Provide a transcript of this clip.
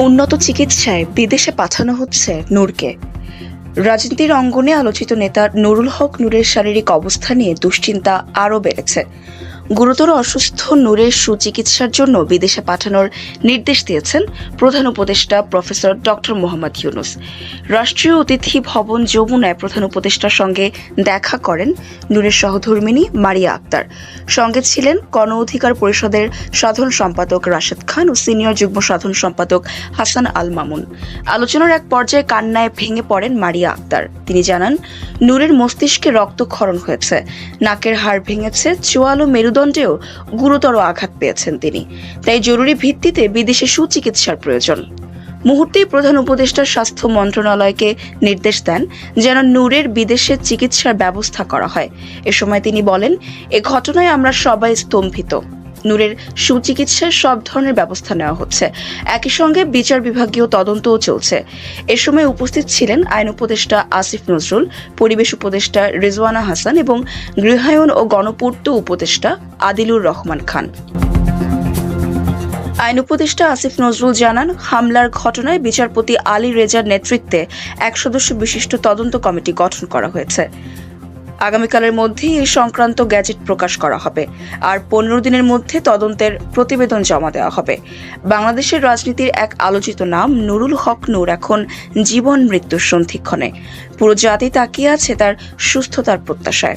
উন্নত চিকিৎসায় বিদেশে পাঠানো হচ্ছে নূরকে। রাজনীতির অঙ্গনে আলোচিত নেতা নুরুল হক নূরের শারীরিক অবস্থা নিয়ে দুশ্চিন্তা আরও বেড়েছে। গুরুতর অসুস্থ নূরের সুচিকিৎসার জন্য বিদেশে পাঠানোর নির্দেশ দিয়েছেন প্রধান উপদেষ্টা প্রফেসর ডক্টর মোহাম্মদ ইউনুস। রাষ্ট্রীয় অতিথি ভবন যমুনায় প্রধান উপদেষ্টার সঙ্গে দেখা করেন নূরের সহধর্মিনী মারিয়া আক্তার। সঙ্গে ছিলেন গণ অধিকার পরিষদের সাধারণ সম্পাদক রাশেদ খান ও সিনিয়র যুগ্ম সাধারণ সম্পাদক হাসান আল মামুন। আলোচনার এক পর্যায়ে কান্নায় ভেঙে পড়েন মারিয়া আক্তার। তিনি জানান, নূরের মস্তিষ্কে রক্তক্ষরণ হয়েছে। নাকের হাড় ভেঙেছে, চোয়াল ও মেরুদণ্ডেও গুরুতর আঘাত পেয়েছেন তিনি। তাই জরুরি ভিত্তিতে বিদেশে সুচিকিৎসার প্রয়োজন। মুহূর্তেই প্রধান উপদেষ্টা স্বাস্থ্য মন্ত্রণালয়কে নির্দেশ দেন যেন নূরের বিদেশে চিকিৎসার ব্যবস্থা করা হয়। এ সময় তিনি বলেন, এ ঘটনায় আমরা সবাই স্তম্ভিত। নূরের সুচিকিৎসার সব ধরনের ব্যবস্থা নেওয়া হচ্ছে। একই সঙ্গে বিচার বিভাগীয় তদন্তও চলছে। এ সময় উপস্থিত ছিলেন আইন উপদেষ্টা আসিফ নজরুল, পরিবেশ উপদেষ্টা রিজওয়ানা হাসান এবং গৃহায়ন ও গণপূর্ত উপদেষ্টা আদিলুর রহমান খান। আইন উপদেষ্টা আসিফ নজরুল জানান, হামলার ঘটনায় বিচারপতি আলী রেজার নেতৃত্বে এক সদস্য বিশিষ্ট তদন্ত কমিটি গঠন করা হয়েছে। আগামীকালের মধ্যেই এই সংক্রান্ত গ্যাজেট প্রকাশ করা হবে। আর পনেরো দিনের মধ্যে তদন্তের প্রতিবেদন জমা দেওয়া হবে। বাংলাদেশের রাজনীতির এক আলোচিত নাম নুরুল হক নূর এখন জীবন মৃত্যুর সন্ধিক্ষণে। পুরো জাতি তাকিয়ে আছে তার সুস্থতার প্রত্যাশায়।